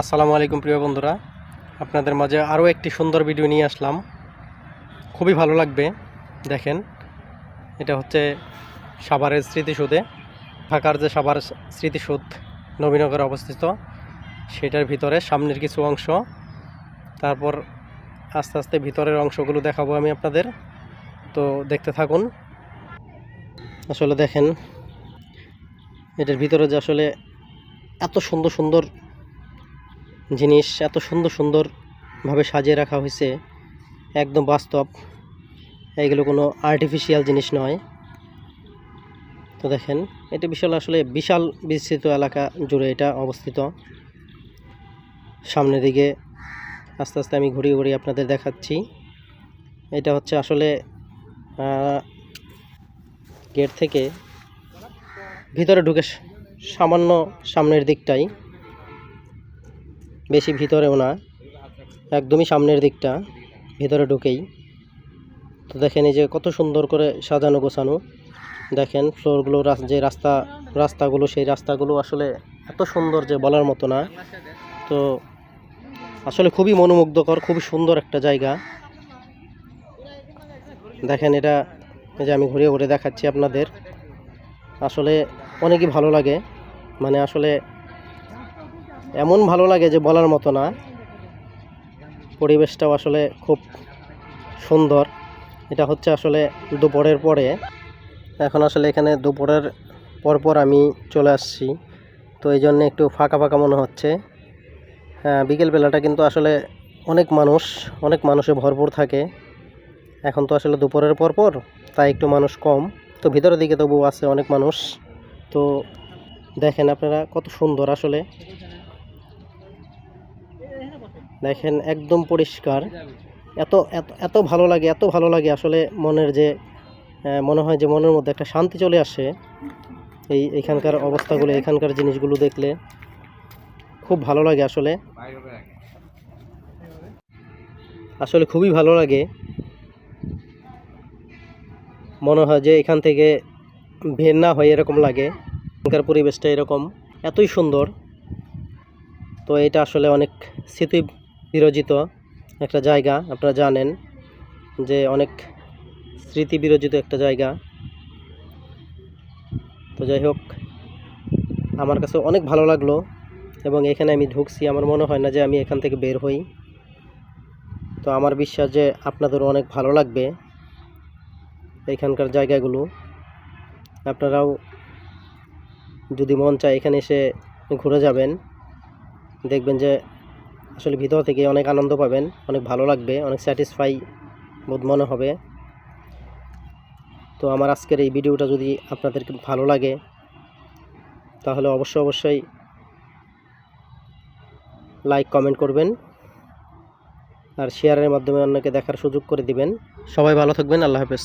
আসসালামু আলাইকুম প্রিয় বন্ধুরা। আপনাদের মাঝে আরও একটি সুন্দর ভিডিও নিয়ে আসলাম। খুবই ভালো লাগবে, দেখেন। এটা হচ্ছে সাভারের স্মৃতিসৌধে, ঢাকার যে সাভার স্মৃতিসৌধ নবীনগরে অবস্থিত, সেটার ভিতরে সামনের কিছু অংশ। তারপর আস্তে আস্তে ভিতরের অংশগুলো দেখাবো আমি আপনাদের। তো দেখতে থাকুন। আসলে দেখেন, এটার ভিতরে যে আসলে এত সুন্দর সুন্দর জিনিস এত সুন্দর সুন্দরভাবে সাজিয়ে রাখা হয়েছে, একদম বাস্তব। এগুলো কোনো আর্টিফিশিয়াল জিনিস নয়। তো দেখেন, এটা বিশাল আসলে বিশাল বিস্তৃত এলাকা জুড়ে এটা অবস্থিত। সামনের দিকে আস্তে আস্তে আমি ঘুরিয়ে ঘুরিয়ে আপনাদের দেখাচ্ছি। এটা হচ্ছে আসলে গেট থেকে ভিতরে ঢুকে সামান্য সামনের দিকটাই। বেশি ভিতরেও না, একদমই সামনের দিকটা, ভিতরে ঢুকেই। তো দেখেন এই যে কত সুন্দর করে সাজানো গোছানো। দেখেন ফ্লোরগুলো যে রাস্তা, রাস্তাগুলো, সেই রাস্তাগুলো আসলে এত সুন্দর যে বলার মতো না। তো আসলে খুবই মনোমুগ্ধকর খুবই সুন্দর একটা জায়গা। দেখেন এটা যে আমি ঘুরে ঘুরে দেখাচ্ছি আপনাদের। আসলে অনেকই ভালো লাগে। মানে আসলে এমন ভালো লাগে যে বলার মতো না। পরিবেশটাও আসলে খুব সুন্দর। এটা হচ্ছে আসলে দুপুরের পরে। এখন আসলে এখানে দুপুরের পরপর আমি চলে আসছি। তো এই জন্য একটু ফাঁকা ফাঁকা মনে হচ্ছে। হ্যাঁ বিকেলবেলাটা কিন্তু আসলে অনেক মানুষ, অনেক মানুষে ভরপুর থাকে। এখন তো আসলে দুপুরের পরপর, তাই একটু মানুষ কম। তো ভিতরের দিকে তবু আছে অনেক মানুষ। তো দেখেন আপনারা কত সুন্দর আসলে। দেখেন, একদম পরিষ্কার। এত এত ভালো লাগে, এত ভালো লাগে আসলে মনের যে মনে হয় যে মনের মধ্যে একটা শান্তি চলে আসে। এই এখানকার অবস্থাগুলো, এখানকার জিনিসগুলো দেখলে খুব ভালো লাগে আসলে। আসলে খুবই ভালো লাগে। মনে হয় যে এখান থেকে বের না হয় এরকম লাগে। এখানকার পরিবেশটা এরকম, এতই সুন্দর। তো এটা আসলে অনেক স্মৃতি বিরচিত একটা জায়গা, আপনারা জানেন যে অনেক স্মৃতি বিরচিত একটা জায়গা। তো যাই হোক, আমার কাছে অনেক ভালো লাগল এবং এখানে আমি ঢুকছি, আমার মনে হয় না যে আমি এখান থেকে বের হই। তো আমার বিশ্বাস যে আপনাদেরও অনেক ভালো লাগবে এখানকার জায়গাগুলো। আপনারাও যদি মন চায় এখানে এসে ঘুরে যাবেন। দেখবেন যে আসলে ভিতর থেকে অনেক আনন্দ পাবেন, অনেক ভালো লাগবে, অনেক স্যাটিসফাই বোধ মনে হবে। তো আমার আজকের এই ভিডিওটা যদি আপনাদের ভালো লাগে, তাহলে অবশ্যই অবশ্যই লাইক কমেন্ট করবেন আর শেয়ারের মাধ্যমে অন্যকে দেখার সুযোগ করে দিবেন। সবাই ভালো থাকবেন, আল্লাহ হাফেজ।